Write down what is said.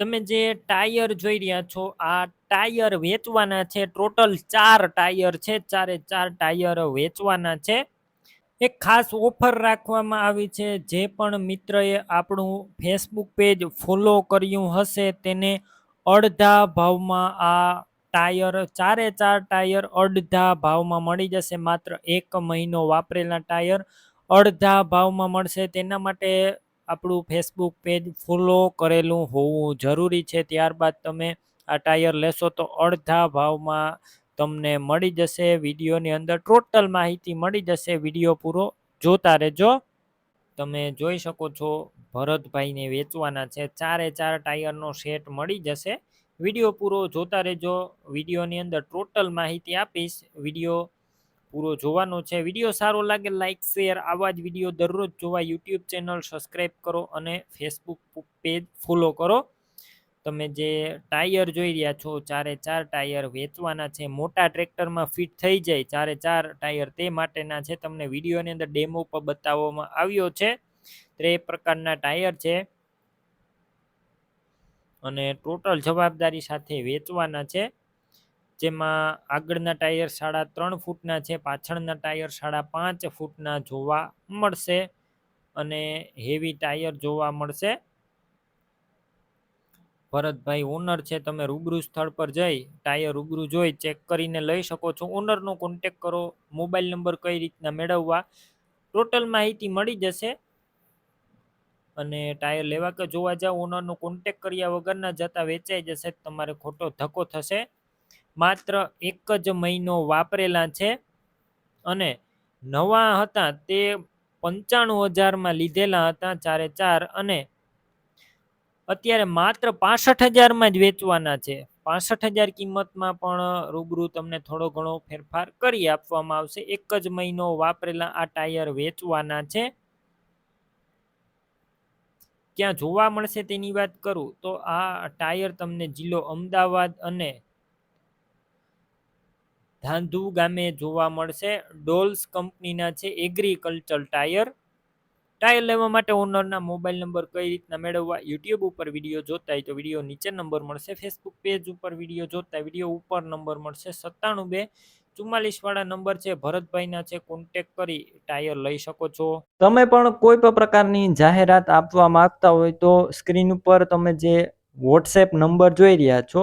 તમે જે ટાયર જોઈ રહ્યા છો, આ ટાયર વેચવાના છે. ટોટલ ચાર ટાયર છે. ચારે ચાર ટાયર વેચવાના છે. એક ખાસ ઓફર રાખવામાં આવી છે. જે પણ મિત્રએ આપણું ફેસબુક પેજ ફોલો કર્યું હશે, તેને અડધા ભાવમાં આ ટાયર, ચારે ચાર ટાયર અડધા ભાવમાં મળી જશે. માત્ર એક મહિનો વાપરેલા ટાયર અડધા ભાવમાં મળશે. તેના માટે આપણું ફેસબુક પેજ ફોલો કરેલું હોવું જરૂરી છે. ત્યારબાદ તમે આ ટાયર લેશો તો અડધા ભાવમાં તમને મળી જશે. વિડીયોની અંદર ટોટલ માહિતી મળી જશે. વીડિયો પૂરો જોતા રહેજો. તમે જોઈ શકો છો, ભરતભાઈને વેચવાના છે. ચારે ચાર ટાયરનો સેટ મળી જશે. વીડિયો પૂરો જોતા રહેજો. વિડીયોની અંદર ટોટલ માહિતી આપીશ. વીડિયો પૂરો જોવાનો છે. વીડિયો સારો લાગે લાઇક શેર આવા જ વીડિયો દરરોજ જોવા યુટ્યુબ ચેનલ સબસ્ક્રાઈબ કરો અને ફેસબુક પેજ ફોલો કરો. તમે જે ટાયર જોઈ રહ્યા છો, ચારે ચાર ટાયર વેચવાના છે, મોટા ટ્રેક્ટરમાં ફિટ થઈ જાય, ચારે ચાર ટાયર તે માટેના છે. તમને વિડીયોની અંદર ડેમો પર બતાવવામાં આવ્યો છે. તે પ્રકારના ટાયર છે. અને ટોટલ જવાબદારી સાથે વેચવાના છે. જેમાં આગળના ટાયર સાડા ત્રણ ફૂટના છે, પાછળના ટાયર સાડા પાંચ ફૂટના જોવા મળશે અને હેવી ટાયર જોવા મળશે. ભરતભાઈ ઓનર છે, તમે રૂબરૂ સ્થળ પર જઈ ટાયર રૂબરૂ જોઈ ચેક કરીને લઈ શકો છો. ઓનરનો કોન્ટેક કરો મોબાઈલ નંબર કઈ રીતના મેળવવા ટોટલ માહિતી મળી જશે. અને ટાયર લેવા કે જોવા જાવ ઓનરનો કોન્ટેક કર્યા વગરના જતા વેચાઈ જશે, તમારે ખોટો ધક્કો થશે. માત્ર એક જ મહિનો વાપરેલા છે અને નવા હતા તે પંચાણું હજારમાં લીધેલા હતા ચારે ચાર અને અત્યારે માત્ર પાસઠ હજારમાં જ વેચવાના છે. પાસઠ હજાર કિંમતમાં પણ રૂબરૂ તમને થોડો ઘણો ફેરફાર કરી આપવામાં આવશે. એક જ મહિનો વાપરેલા આ ટાયર વેચવાના છે. ક્યાં જોવા મળશે તેની વાત કરું તો આ ટાયર તમને જિલ્લો અમદાવાદ અને ધાંધુ ગામે જોવા મળશે. ડોલ્સ કંપનીના છે એગ્રીકલ્ચર ટાયર ટાયર લેવા માટે ઓનરના મોબાઈલ નંબર કઈ રીતના મેળવવા? યુટ્યુબ ઉપર વીડિયો જોતા હોય તો વીડિયો નીચે નંબર મળશે. ફેસબુક પેજ ઉપર વીડિયો જોતા વીડિયો ઉપર નંબર મળશે. સત્તાણું બે ચુમ્માલીસ વાળા નંબર છે. ભરતભાઈના છે. કોન્ટેક કરી ટાયર લઈ શકો છો. તમે પણ કોઈ પણ પ્રકારની જાહેરાત આપવા માંગતા હોય તો સ્ક્રીન ઉપર તમે જે વોટ્સએપ નંબર જોઈ રહ્યા છો